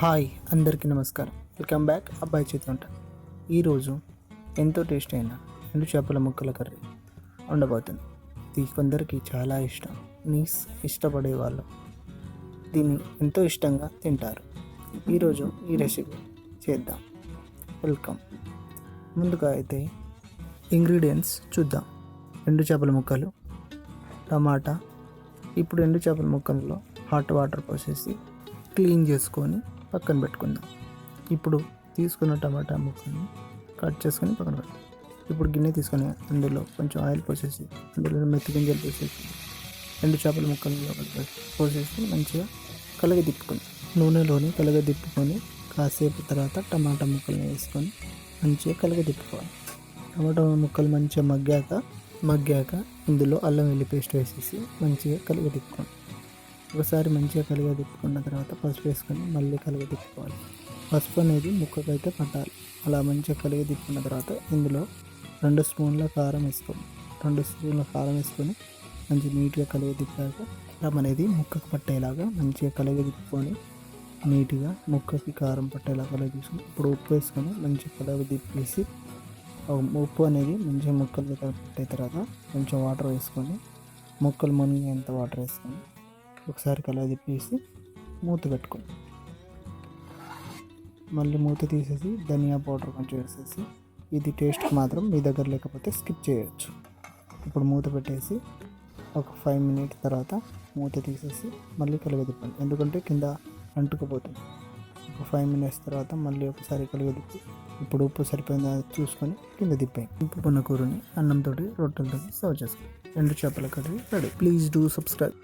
Hi అందరికీ నమస్కారం. Welcome back అబ్బాయి చేతుంట ఈరోజు ఎంతో టేస్ట్ అయిన రెండు చేపల ముక్కల కర్రీ ఉండబోతుంది. ఇది కొందరికి చాలా ఇష్టం. నీస్ ఇష్టపడే వాళ్ళు. దీన్ని ఎంతో ఇష్టంగా తింటారు. ఈరోజు ఈ రెసిపీ చేద్దాం. వెల్కమ్. ముందుగా అయితే ఇంగ్రీడియంట్స్ చూద్దాం. రెండు చేపల ముక్కలు టమాటా. ఇప్పుడు రెండు చేపల ముక్కల్లో హాట్ వాటర్ పోసేసి క్లీన్ చేసుకొని పక్కన పెట్టుకుందాం. ఇప్పుడు తీసుకున్న టమాటా ముక్కని కట్ చేసుకొని పక్కన పెట్టాం ఇప్పుడు గిన్నె తీసుకొని అందులో కొంచెం ఆయిల్ పోసేసి అందులో మెత్తి గింజలు పోసేసి రెండు చేపల ముక్కలు పోసేసి మంచిగా కలగ తిప్పుకొని నూనెలోని కలగ తిప్పుకొని కాసేపు తర్వాత టమాటా ముక్కల్ని వేసుకొని మంచిగా కలగ తిప్పుకోవాలి టమాటా ముక్కలు మంచిగా మగ్గాక మగ్గాక ఇందులో అల్లం వెల్లి పేస్ట్ వేసేసి మంచిగా కలగ తిప్పుకోండి ఒకసారి మంచిగా కలుగ తిప్పుకున్న తర్వాత పసుపు వేసుకొని మళ్ళీ కలుగ తిప్పుకోవాలి. పసుపు అనేది ముక్కకైతే పట్టాలి. అలా మంచిగా కలిగి తిప్పుకున్న తర్వాత ఇందులో రెండు స్పూన్ల కారం వేసుకోండి రెండు స్పూన్ల కారం వేసుకొని మంచి నీట్గా కలిగి తిప్పాక కారం అనేది ముక్కకు పట్టేలాగా మంచిగా కలుగ తిప్పుకొని నీట్గా ముక్కకి కారం పట్టేలా కలిగి తీసుకొని ఇప్పుడు ఉప్పు వేసుకొని మంచిగా కలుగ తిప్పేసి ఉప్పు అనేది మంచిగా ముక్కలు దగ్గర తర్వాత కొంచెం వాటర్ వేసుకొని ముక్కలు మునిగేంత వాటర్ వేసుకొని ఒకసారి కలవ తిప్పేసి మూత పెట్టుకోండి మళ్ళీ మూత తీసేసి ధనియా పౌడర్ కొంచెం వేసేసి ఇది టేస్ట్ మాత్రం మీ దగ్గర లేకపోతే స్కిప్ చేయొచ్చు. ఇప్పుడు మూత పెట్టేసి ఒక ఫైవ్ మినిట్ తర్వాత మూత తీసేసి మళ్ళీ కలుగ తిప్పండి. ఎందుకంటే కింద అంటుకుపోతుంది. ఒక ఫైవ్ మినిట్స్ తర్వాత మళ్ళీ ఒకసారి కలుగ తిప్పి ఇప్పుడు ఉప్పు సరిపోయిందా చూసుకొని కింద తిప్పాయి ఉప్పుకున్న కూరని అన్నంతో రొట్టెలతో సర్వ్ చేసుకోండి. రెండు చేపల curry ready. Please do subscribe.